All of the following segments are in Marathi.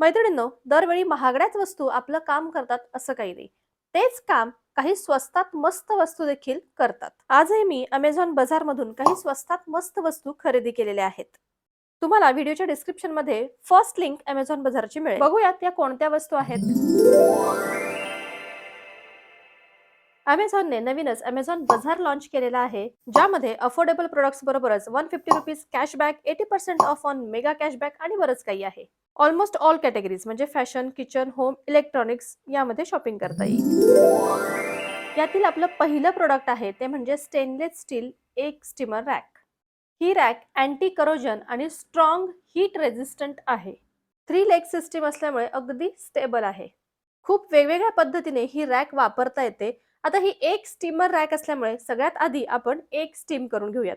मैत्रिणींनो दरवेळी महागड्याच वस्तू आपलं काम करतात असं काही नाही. तेच काम काही स्वस्तात मस्त वस्तू देखील करतात. आजही मी अमेझॉन बाजार मधून काही स्वस्तात मस्त वस्तू खरेदी केलेल्या आहेत. तुम्हाला व्हिडिओच्या डिस्क्रिप्शनमध्ये फर्स्ट लिंक अमेझॉन बाजारची मिळेल. बघूयात या कोणत्या वस्तू आहेत. अमेझॉनने नवीनच अमेझॉन बाजार लॉन्च केलेला आहे ज्यामध्ये अफोर्डेबल प्रोडक्ट्स बरोबरच one fifty rupees cashback eighty percent off on mega cashback आणि बरंच काही आहे. ऑलमोस्ट ऑल कॅटेगरीज म्हणजे फॅशन किचन होम इलेक्ट्रॉनिक्स यामध्ये शॉपिंग करता येईल. यातील आपलं पहिलं प्रोडक्ट आहे ते म्हणजे स्टेनलेस स्टील एक स्टीमर रॅक ही रॅक अँटी करोजन आणि स्ट्रॉंग हीट रेझिस्टंट आहे. थ्री लेग सिस्टीम असल्यामुळे अगदी स्टेबल आहे. खूप वेगवेगळ्या पद्धतीने ही रॅक वापरता येते. आता ही एक स्टीमर रॅक असल्यामुळे सगळ्यात आधी आपण एक स्टीम करून घेऊयात.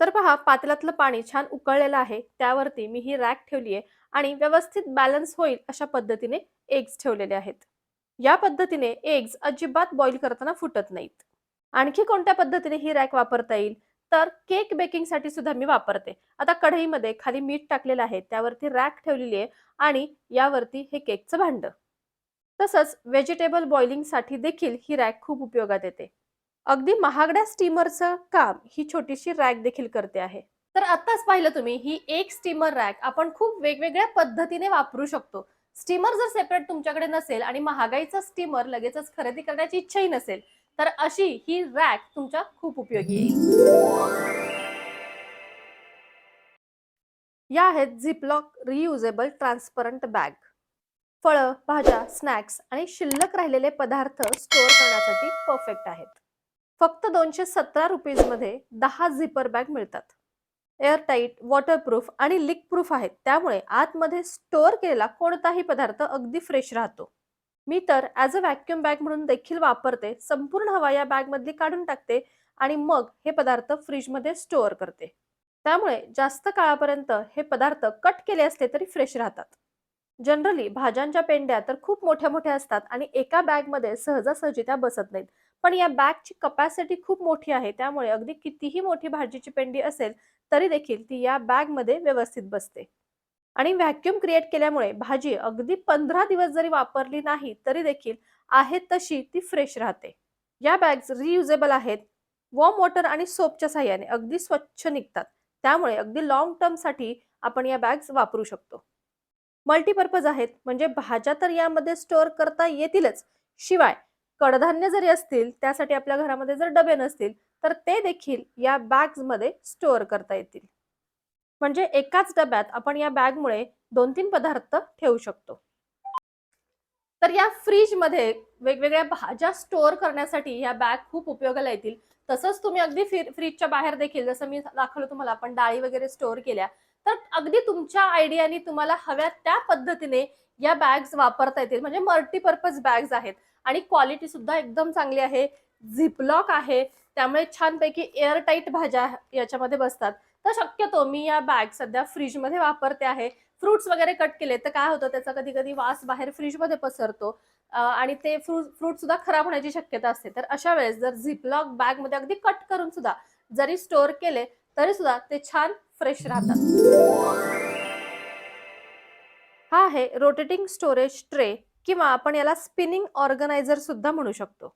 तर पहा पातेल्यातलं पाणी छान उकळलेलं आहे त्यावरती मी ही रॅक ठेवली आहे आणि व्यवस्थित बॅलन्स होईल अशा पद्धतीने एग्स ठेवलेले आहेत. या पद्धतीने एग्स अजिबात बॉईल करताना फुटत नाहीत. आणखी कोणत्या पद्धतीने ही रॅक वापरता येईल? तर केक बेकिंगसाठी सुद्धा मी वापरते. आता कढईमध्ये खाली मीठ टाकलेलं आहे त्यावरती रॅक ठेवलेली आहे आणि यावरती हे केकचं भांड. तसंच व्हेजिटेबल बॉइलिंगसाठी देखील ही रॅक खूप उपयोगात येते. अगदी महागड्या स्टीमरचं काम ही छोटीशी रॅक देखील करते आहे. तर आत्ताच पाहिलं तुम्ही ही एक स्टीमर रॅक आपण खूप वेगवेगळ्या पद्धतीने वापरू शकतो. स्टीमर जर सेपरेट तुमच्याकडे नसेल आणि महागाईचा स्टीमर लगेचच खरेदी करण्याची इच्छाही नसेल तर अशी ही रॅक तुमच्या खूप उपयोगी येईल. या आहेत झिपलॉक रियुजेबल ट्रान्सपरंट बॅग फळं भाज्या स्नॅक्स आणि शिल्लक राहिलेले पदार्थ स्टोअर करण्यासाठी परफेक्ट आहेत. फक्त दोनशे सतरा रुपीजमध्ये दहा झिपर बॅग मिळतात. एअरटाईट वॉटरप्रूफ आणि लिक प्रूफ आहेत. त्यामुळे आतमध्ये स्टोअर केलेला कोणताही पदार्थ अगदी फ्रेश राहतो. मी तर ॲज अ व्हॅक्युम बॅग म्हणून देखील वापरते. संपूर्ण हवा या बॅगमधली काढून टाकते आणि मग हे पदार्थ फ्रीजमध्ये स्टोअर करते. त्यामुळे जास्त काळापर्यंत हे पदार्थ कट केले असले तरी फ्रेश राहतात. जनरली भाज्यांच्या पेंड्या तर खूप मोठ्या मोठ्या असतात आणि एका बॅगमध्ये सहजासहजी त्या बसत नाहीत. पण या बॅगची कपॅसिटी खूप मोठी आहे. त्यामुळे अगदी कितीही मोठी भाजीची पेंडी असेल तरी देखील ती या बॅगमध्ये व्यवस्थित बसते. आणि व्हॅक्युम क्रिएट केल्यामुळे भाजी अगदी पंधरा दिवस जरी वापरली नाही तरी देखील आहे तशी ती फ्रेश राहते. या बॅग्स रियुजेबल आहेत. वॉर्म वॉटर आणि सोपच्या साह्याने अगदी स्वच्छ निघतात. त्यामुळे अगदी लॉंग टर्मसाठी आपण या बॅग्स वापरू शकतो. मल्टीपर्पज आहेत. म्हणजे भाज्या तर यामध्ये स्टोअर करता येतीलच. शिवाय कडधान्य जरी असतील त्यासाठी आपल्या घरामध्ये जर डबे नसतील तर ते देखील या बॅग्समध्ये स्टोअर करता येतील. म्हणजे एकाच डब्यात आपण या बॅगमुळे दोन तीन पदार्थ ठेवू शकतो. तर या फ्रीजमध्ये वेगवेगळ्या भाज्या स्टोअर करण्यासाठी ह्या बॅग खूप उपयोगाला येतील. तसंच तुम्ही अगदी फ्रीजच्या बाहेर देखील जसं मी दाखवलं तुम्हाला आपण डाळी वगैरे स्टोअर केल्या तर अगदी तुमच्या आयडियाने तुम्हाला हव्या त्या पद्धतीने या बॅग्स वापरता येतील. म्हणजे मल्टीपर्पज बॅग्स आहेत. आणि क्वालिटी सुद्धा एकदम चांगली आहे. झिपलॉक आहे. त्यामुळे छानपैकी एअरटाईट भाज्या याच्यामध्ये बसतात. तर शक्यतो मी या बॅग सध्या फ्रीजमध्ये वापरते आहे. फ्रुट्स वगैरे कट केले तर काय होतं? त्याचा कधी कधी वास बाहेर फ्रीजमध्ये पसरतो. आणि ते फ्रूट फ्रूट सुद्धा खराब होण्याची शक्यता असते. तर अशा वेळेस जर झिपलॉक बॅगमध्ये अगदी कट करून सुद्धा जरी स्टोअर केले तरी सुद्धा ते छान फ्रेश राहतात. हा आहे रोटेटिंग स्टोरेज ट्रे किंवा आपण याला स्पिनिंग ऑर्गनायझर सुद्धा म्हणू शकतो.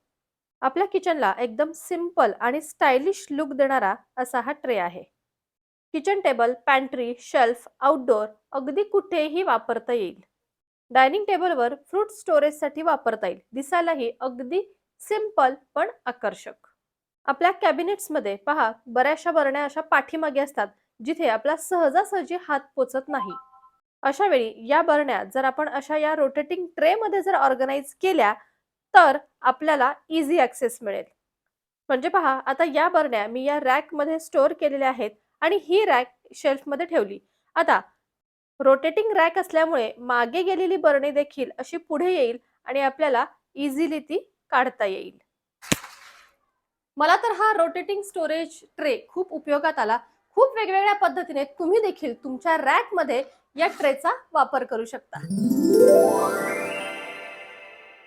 आपल्या किचनला एकदम सिंपल आणि स्टायलिश लुक देणारा असा हा ट्रे आहे. Kitchen table pantry shelf outdoor अगदी कुठेही वापरता येईल. डायनिंग टेबलवर फ्रूट स्टोरेजसाठी वापरता येईल. दिसायलाही अगदी सिंपल पण आकर्षक. आपल्या कॅबिनेट्समध्ये पहा बऱ्याचशा बरण्या अशा पाठीमागे असतात. जिथे आपला सहजासहजी हात पोचत नाही. अशा वेळी या बरण्या जर आपण अशा या रोटेटिंग ट्रे मध्ये जर ऑर्गनाईज केल्या तर आपल्याला इझी ऍक्सेस मिळेल. म्हणजे पहा आता या बरण्या मी या रॅकमध्ये स्टोअर केलेल्या आहेत आणि ही रॅक शेल्फमध्ये ठेवली. आता रोटेटिंग रॅक असल्यामुळे मागे गेलेली बरणी देखील अशी पुढे येईल आणि आपल्याला इझिली ती काढता येईल. मला तर हा रोटेटिंग स्टोरेज ट्रे खूप उपयोगात आला. खूप वेगवेगळ्या पद्धतीने तुम्ही देखील तुमच्या रॅकमध्ये या ट्रेचा वापर करू शकता.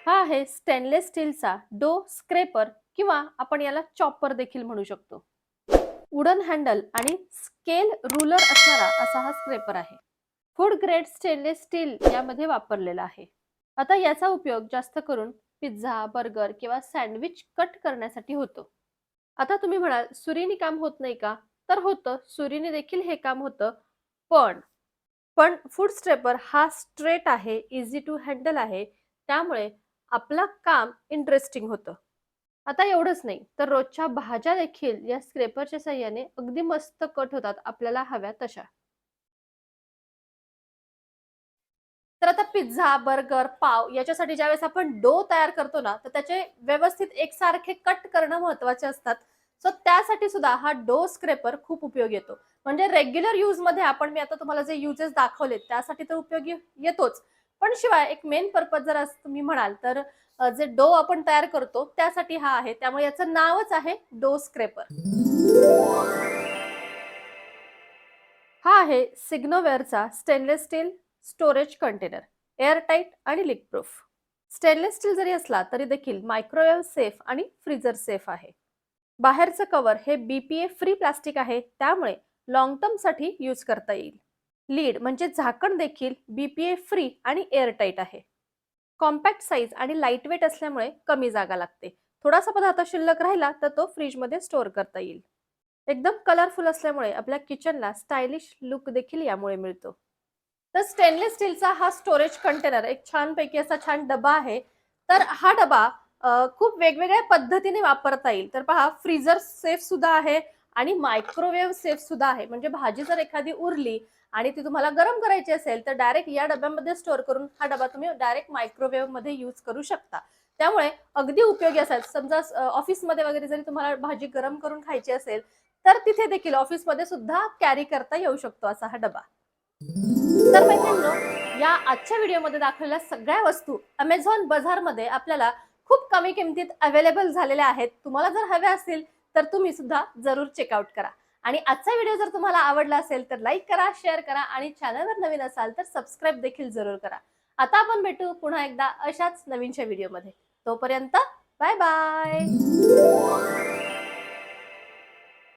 हा आहे स्टेनलेस स्टीलचा डो स्क्रेपर किंवा आपण याला चॉपर देखील म्हणू शकतो. वुडन हँडल आणि स्केल रुलर असणारा असा हा स्क्रेपर आहे. फूड ग्रेड स्टेनलेस स्टील यामध्ये वापरलेला आहे. आता याचा उपयोग जास्त करून पिझ्झा बर्गर किंवा सँडविच कट करण्यासाठी होतो. आता तुम्ही म्हणाल सुरीने काम होत नाही का? तर होतं. सुरीने देखील हे काम होतं. पण पण फूड स्ट्रेपर हा स्ट्रेट आहे इझी टू हँडल आहे. त्यामुळे आपलं काम इंटरेस्टिंग होतं. आता एवढंच नाही तर रोजच्या भाज्या देखील या स्क्रेपरच्या सहाय्याने अगदी मस्त कट होतात आपल्याला हव्या तशा. तर आता पिझ्झा बर्गर पाव याच्यासाठी ज्यावेळेस आपण डो तयार करतो ना तर त्याचे व्यवस्थित एकसारखे कट करणं महत्त्वाचे असतात. सो त्यासाठी सुद्धा हा डो स्क्रेपर खूप उपयोगी येतो. म्हणजे रेग्युलर यूजमध्ये आपण मी आता तुम्हाला जे युजेस दाखवले त्यासाठी तर उपयोगी येतोच. पण शिवाय एक मेन पर्पज जर असं तुम्ही म्हणाल तर जे डो आपण तयार करतो त्यासाठी हा आहे. त्यामुळे याचं नावच आहे डो स्क्रेपर हा आहे सिग्नोवेअरचा stainless steel storage container airtight आणि लीक प्रूफ स्टेनलेस स्टील जरी असला तरी देखील मायक्रोवेव्ह सेफ आणि फ्रीजर सेफ आहे. बाहेरचं कव्हर हे बीपीए फ्री प्लास्टिक आहे त्यामुळे लॉंग टर्मसाठी यूज करता येईल. लीड म्हणजे झाकण देखील बीपीए फ्री आणि एअरटाईट आहे. कॉम्पॅक्ट साईज आणि लाइट वेट असल्यामुळे कमी जागा लागते. थोडासा पदार्थ शिल्लक राहिला तर तो फ्रीजमध्ये स्टोअर करता येईल. एकदम कलरफुल असल्यामुळे आपल्या किचनला स्टायलिश लुक देखील यामुळे मिळतो. तर स्टेनलेस स्टीलचा हा स्टोरेज कंटेनर एक छानपैकी असा छान डबा आहे. तर हा डबा खूप वेगवेगळ्या पद्धतीने वापरता येईल. तर पहा फ्रीजर सेफ सुद्धा आहे आणि मायक्रोवेव्ह सेफ सुद्धा आहे. म्हणजे भाजी जर एखादी उरली आणि ती तुम्हाला गरम करायची असेल तर डायरेक्ट या डब्यामध्ये स्टोअर करून हा डबा तुम्ही डायरेक्ट मायक्रोवेव्हमध्ये यूज करू शकता. त्यामुळे अगदी उपयोगी असेल. समजा ऑफिसमध्ये वगैरे जरी तुम्हाला भाजी गरम करून खायची असेल तर तिथे देखील ऑफिसमध्ये सुद्धा कॅरी करता येऊ शकतो असा हा डबा. तर मैत्रिणी या आजच्या व्हिडिओमध्ये दाखवलेल्या सगळ्या वस्तू अमेझॉन बाजारमध्ये आपल्याला खूप कमी किमतीत अवेलेबल झालेल्या आहेत. तुम्हाला जर हव्या असतील तर तुम्ही सुद्धा जरूर चेकआउट करा. आणि आजचा व्हिडिओ जर तुम्हाला आवडला असेल तर लाईक करा शेअर करा आणि चॅनलवर नवीन असाल तर सबस्क्राईब देखील जरूर करा. आता आपण भेटू पुन्हा एकदा अशाच नवीनच्या व्हिडिओमध्ये तोपर्यंत बाय बाय